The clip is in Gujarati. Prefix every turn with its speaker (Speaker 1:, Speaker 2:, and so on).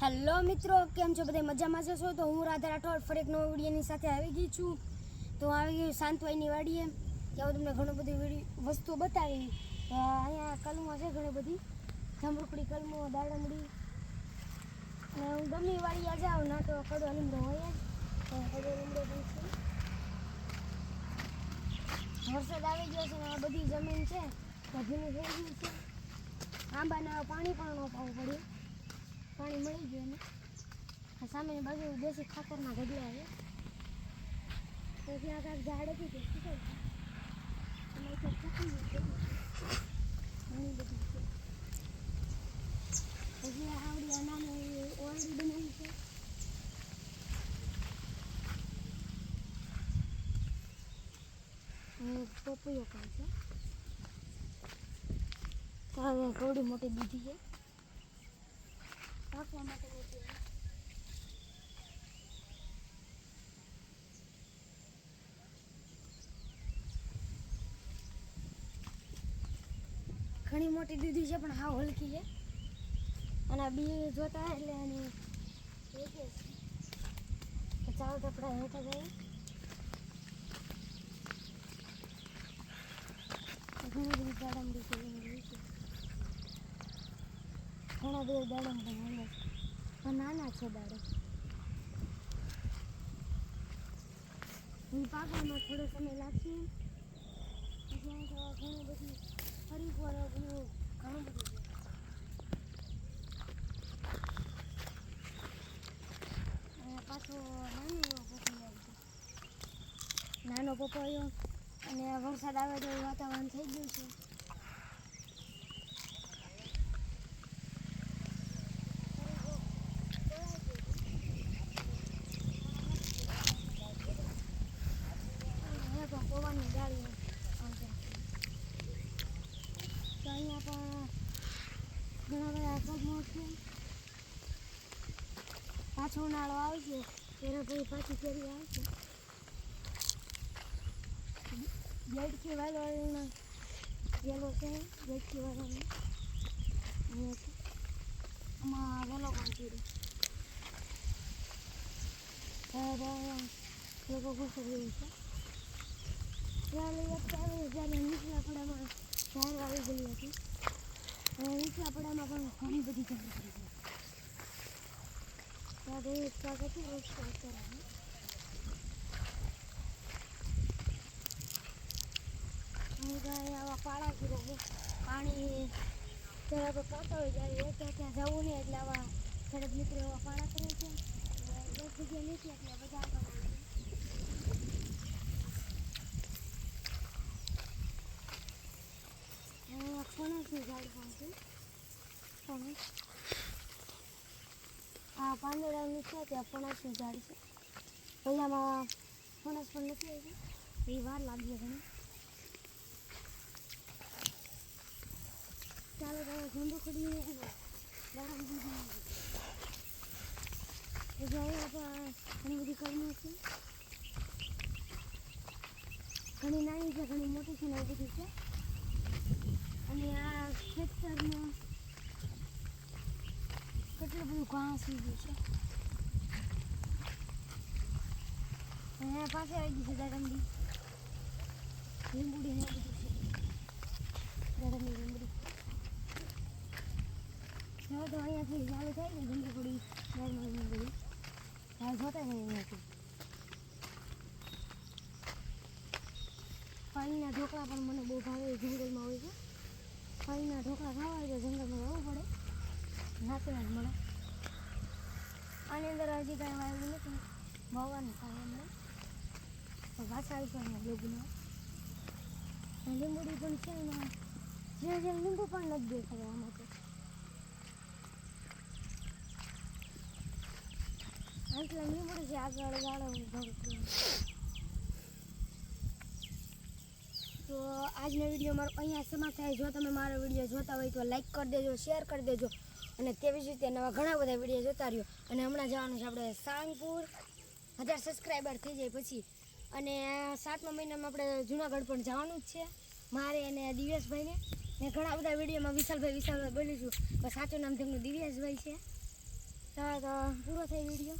Speaker 1: હેલો મિત્રો, કેમ છો? બધા મજામાં જશો તો હું રાધા રાઠોડ ફરી એક નવો વિડીયોની સાથે આવી ગઈ છું. તો આવી ગયું શાંતવાઈની વાડીએ. ત્યાં તમને ઘણું બધી વસ્તુઓ બતાવી. અહીંયા કલમો છે ઘણી બધી. જમરૂકડી કલમો, દાડમડી. અને હું ગમે એ વાડીએ જાઉં ના તો કડો લીમડો હોય જ કડો લીમડો પણ છે વરસાદ આવી ગયો છે ને આ બધી જમીન છે. તો ભીનું થઈ ગયું છે. આંબાના પાણી પણ ન પાવું પડ્યું પાણી મળી ગયું ને સામેની બાજુ દેશી ખાતરના ગઢલા છે. તો ત્યાં કાંઈક ઝાડ હતી તે છે. ઘણી બધી છે. હજી આવડી આ ઓરડી બનાવી છે. પપૈયો પણ છે. તો થોડી મોટી દીધી છે. ઘણી મોટી દીધી છે, પણ હાવ હલકી છે. અને બી જોતા એટલે એની ચાલો તો આપણે હેઠા જઈએ. ઘણી બધી ગાડમ છે એની રીતે. ઘણા બધા દાડમ પણ પણ નાના છે દાડમ પાકવામાં થોડો સમય લાગશે. ઘણું બધું ઘણી ફરી પર બધું ઘણું બધું પાછો નાનો એવો પપૈયો નાનો પપૈયો. અને વરસાદ આવે તો વાતાવરણ થઈ ગયું છે અહીંયા પણ પવનની ગાડીઓ આવશે તો અહીંયા પણ ઘણા બધા કદમો છે પાછો ઉનાળો આવશે તેના પછી પાછી ફેરી આવશે. જેડકી વાળવાનો ગેલો છે જેડકી વાળવાનો આમાં વેલો પણ કર્યો લોકો ઘૂસી રહ્યું છે. ત્યારે નીચલા પડામાં ઝાડ આવી ગયું હતી. નીચલા પણ ઘણી બધી ઝાડ પડી ગઈ ત્યારે એક પાણી જરા તો જાય જ્યારે ત્યાં જવું નહીં એટલે આવા ખેડૂત મિત્રો એવા પાળા કરે છે એક જગ્યાએ નથી એટલે બધા આવતા હોય છે અહીંયા ફણસનું ઝાડ પણ છે ફણસ આ પાંદડાનું છે ત્યાં ફણસનું ઝાડ છે પણ નથી આવી એ વાર લાગી ઘણી ચાલો તમે ઝંડુ ખડીને ઘણી બધી કલમો છે ઘણી નાની છે, ઘણી મોટી છે ને એ બધી છે. અને આ ખેતરમાં કેટલું બધું ઘાસ ઉગ્યું છે. અહીંયા પાસે આવી ગઈ છે દાડમડી. લીંબુડી ને બધું છે. દાડમડી, લીંબુડી. હવે તો અહીંયાથી ચાલુ થાય ને લીંબુડી દાડમડી, લીંબુડી. હાલ જોતા નહીં અહીંયાથી. પાણીના ઢોકળા પણ મને બહુ ભાવે, જંગલમાં હોય છે. પાણીના ઢોકળા ખાવા હોય જંગલમાં જવું પડે. નાતના જ મળે. આની અંદર હજી કાંઈ વાવેલું નથી. ભગવાન થાય એમને અહીંયા બ્લોગ બનાવવા લીંબુડી પણ છે ને જ્યાં જ્યાં લીંબુ પણ નથી ખાવા આમાં તો. એટલે લીંબુડી છે આગળ ગાળો ભરતું તો આજનો વીડિયો મારો અહીંયા સમાપ્ત થાય. જો તમે મારો વીડિયો જોતા હોય તો લાઈક કરી દેજો શેર કરી દેજો. અને તેવી જ રીતે નવા ઘણા બધા વીડિયો જોતા રહ્યો. અને હમણાં જવાનું છે આપણે સાંગપુર. હજાર સબસ્ક્રાઈબર થઈ જાય પછી. અને સાતમા મહિનામાં આપણે જુનાગઢ પણ જવાનું જ છે. મારે અને દિવ્યાસભાઈને. મેં ઘણા બધા વિડીયોમાં વિશાલભાઈ વિશાલભાઈ બોલું છું. પણ સાચું નામ તેમનું દિવ્યાસભાઈ છે. તો પૂરો થઈ વીડિયો